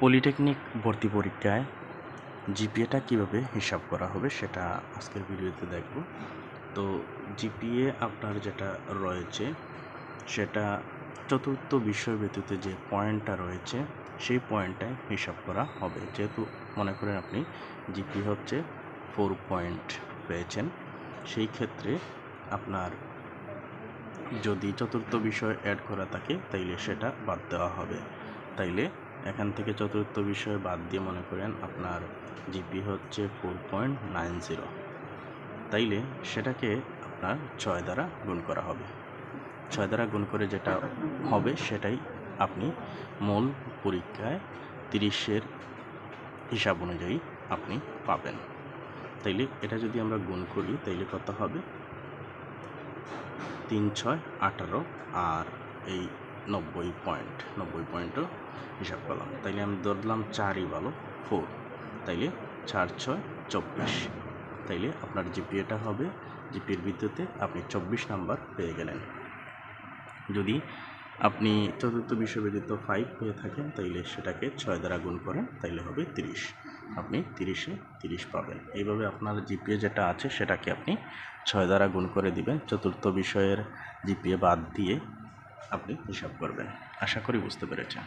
Polytechnic ভর্তি পরীক্ষায় জিপিএটা কীভাবে হিসাব করা হবে সেটা আজকের ভিডিওতে দেখব। তো জিপিএ আপনার যেটা রয়েছে, সেটা চতুর্থ বিষয় ব্যতীত যে পয়েন্টটা রয়েছে, সেই পয়েন্টটায় হিসাব করা হবে। যেহেতু মনে করেন আপনি জিপি হচ্ছে ফোর পয়েন্ট পেয়েছেন, সেই ক্ষেত্রে আপনার যদি চতুর্থ বিষয় অ্যাড করা থাকে, তাইলে সেটা বাদ দেওয়া হবে। তাইলে এখান থেকে চতুর্থ বিষয় বাদ দিয়ে মনে করেন আপনার জিপি হচ্ছে ফোর পয়েন্ট নাইন জিরো তাইলে সেটাকে আপনার ছয় দ্বারা গুণ করা হবে। ছয় দ্বারা গুণ করে যেটা হবে সেটাই আপনি মূল পরীক্ষায় তিরিশের হিসাব অনুযায়ী আপনি পাবেন। তাইলে এটা যদি আমরা গুণ করি, তাইলে কত হবে? তিন ছয় আঠারো। আর এই নব্বই পয়েন্ট, নব্বই পয়েন্টও হিসাব করলাম। তাইলে আমি ধরলাম চারই ভালো ফোর তাইলে চার, ছয়, চব্বিশ। তাইলে আপনার জিপিএটা হবে, জিপিএর বিদ্যুতে আপনি চব্বিশ নাম্বার পেয়ে গেলেন। যদি আপনি চতুর্থ ব্যতীত ফাইভ পেয়ে থাকেন, তাইলে সেটাকে ছয় দ্বারা গুণ করেন, তাইলে হবে তিরিশ। আপনি তিরিশে তিরিশ পাবেন। এইভাবে আপনার জিপিএ যেটা আছে, সেটাকে আপনি ছয় দ্বারা গুণ করে দিবেন। চতুর্থ বিষয়ের জিপিএ বাদ দিয়ে আপনি হিসাব করবেন। আশা করি বুঝতে পেরেছেন।